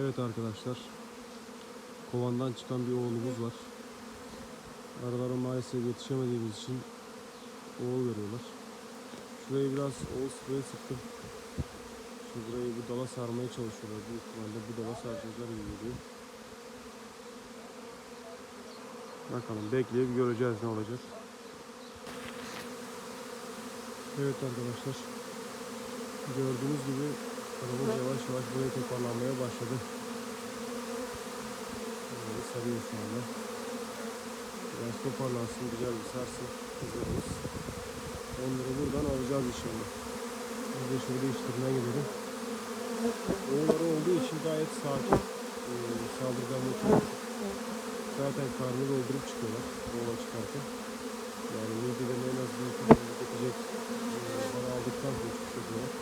Evet arkadaşlar. Kovandan çıkan bir oğlumuz var. Aralara maalesef yetişemediğimiz için oğul veriyorlar. Şuraya biraz oğul sprey sıktım. Şimdi burayı bu dala sarmaya çalışıyorlar. Büyük ihtimalle bu dala saracaklar gibi geliyor. Bakalım bekleyip göreceğiz ne olacak. Evet arkadaşlar. Gördüğünüz gibi arabamız yavaş yavaş buraya toparlanmaya başladı. Böyle sarıyor şu anda. Biraz toparlansın, güzel bir sarsın kızlarımız. Onları buradan alacağız inşallah. Biz de şöyle değiştirmeye gidelim. Oğulları olduğu için gayet sakin. Ee, saldırganlığı çok düşük. Zaten karnı doldurup çıkıyorlar oğula çıkarken. Yani midelerini en azından tüketecek e, bana aldıktan sonra çıkıyorlar.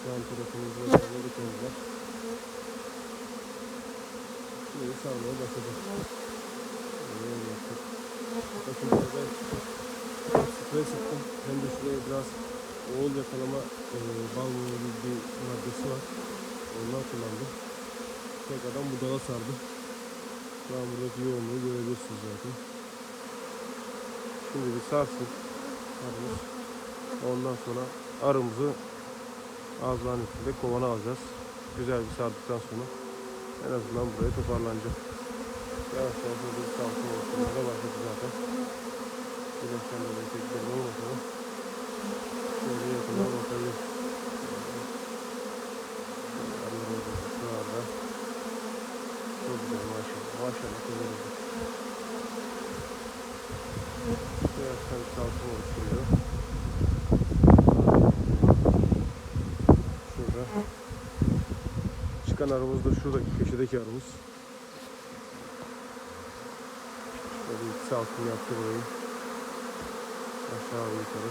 Şu an tarafımızda sarmadık onlar. Şimdi sarmaya başladı. Öyle yaptık. Bakın burada sprey sıktım. Hem de şuraya biraz oğul yakalama e, bal mumu gibi bir maddesi var. Ondan kullandım. Tekrardan budala sardım. Şu an buradaki yoğunluğu görebilirsiniz zaten. Şimdi bir sarsın arımız. Ondan sonra arımızı ağızların üstünde kovana alacağız. Güzel bir sardıktan sonra en azından buraya toparlanacak. Yavaş yavaş bir salkım oluşturmaya başladı zaten. Güneşten dolayı pek belli olmasa da şöyle yakından bakayım. Arıyorum şu anda. Çok güzel maşallah. Maşallah güzel oldu. Biraz bir salkım oluşturuyor. Şurada. Çıkan arımız da şuradaki köşedeki arımız. Salkım yaptı burayı. Aşağı yukarı.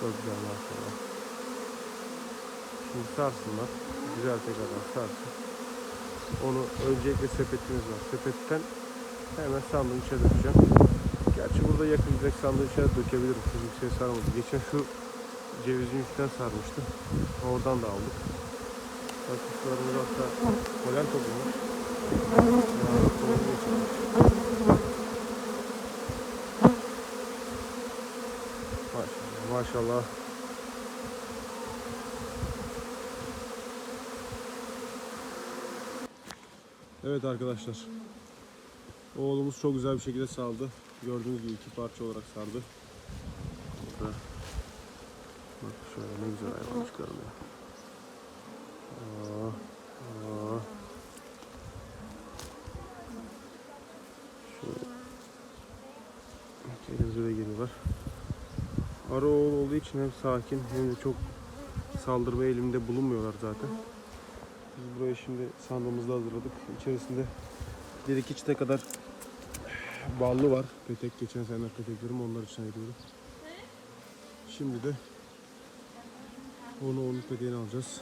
Çok güzel maşallah. Şimdi sarsınlar. Güzel tekrardan sarsın. Onu öncelikle sepetimiz var. Sepetten hemen sandığın içine dökeceğim. Gerçi burada yakın direkt sandığın içine dökebilirim. Çünkü şey sarmadı. Geçen şu cevizin üstten sarmıştı. Oradan da aldık. Bakın şuralarımız hatta polen toplamış. Maşallah. Maşallah. Evet arkadaşlar. Oğlumuz çok güzel bir şekilde saldı. Gördüğünüz gibi iki parça olarak sardı. Burada. Bak şöyle ne güzel hayvan çıkarılıyor. Geliyorlar. Ara oğul olduğu için hem sakin hem de çok saldırma eğiliminde bulunmuyorlar zaten. Biz burayı şimdi sandığımızda hazırladık. İçerisinde bir iki çite kadar ballı var. Petek geçen seneler peteklerim onlar için ayırıyorum. Şimdi de onu onun peteğini alacağız.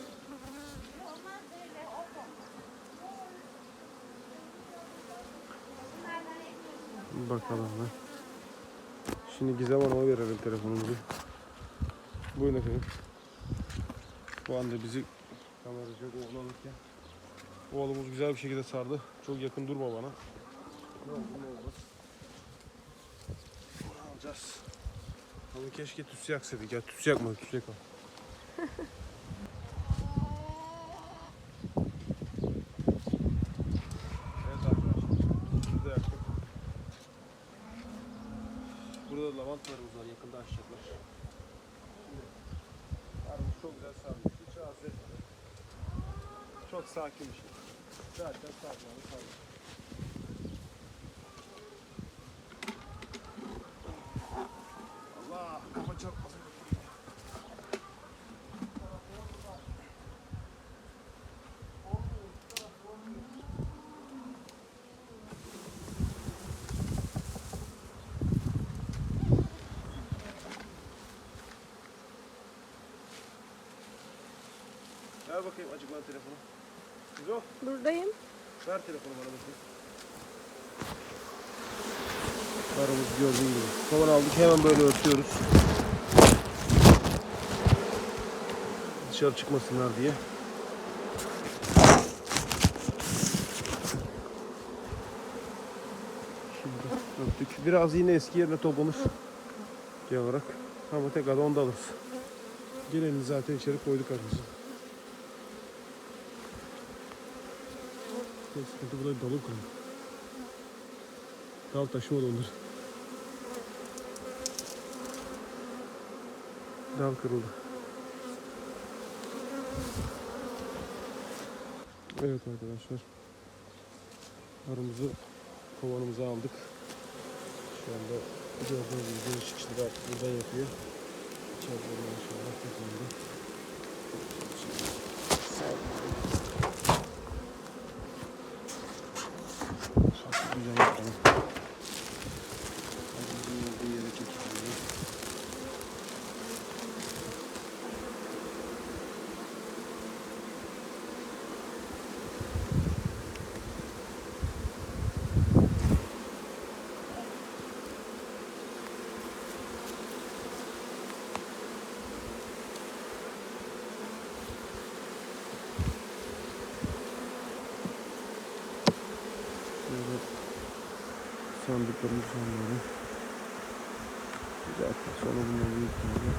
Bakalım hemen. Şimdi Gizem Hanım'a verelim telefonumuzu. Buyurun efendim. Bu anda bizi kameracak oğlan alırken oğlumuz güzel bir şekilde sardı. Çok yakın durma bana. Ne olur ne olmaz. Bunu alacağız. Ama keşke tütsü yaksaydık ya. Tütsü yakmadık. Tütsü yakalım. Burada da lavantalarımız var. Yakında açacaklar. Arımız çok güzel sarmış. Hiç rahatsız etmedi. Çok sakin bir şey. Zaten sarmalı sarmış. Allah kafa çarpmasın. Ver bakayım acık bana telefonu. Güzel. Buradayım. Ver telefonu bana bakayım. Aramız gördüğün gibi. Kovan aldık hemen böyle örtüyoruz. Dışarı çıkmasınlar diye. Şimdi örttük. Biraz yine eski yerine toplanır. Genel olarak. Ama tekrardan onu da alırız. Geleni zaten içeri koyduk aramızı. Tek sıkıntı burada dalı kaldı. Dal taşımadı onları. Dal kırıldı. Evet arkadaşlar. Arımızı kovanımıza aldık. Şu anda gördüğünüz gibi çıkışları artık buradan yapıyor. İçeride maşallah takımında. Çok güzel Hepinize sandıklarımız böyle. Zaten sonra bunları ihtimalle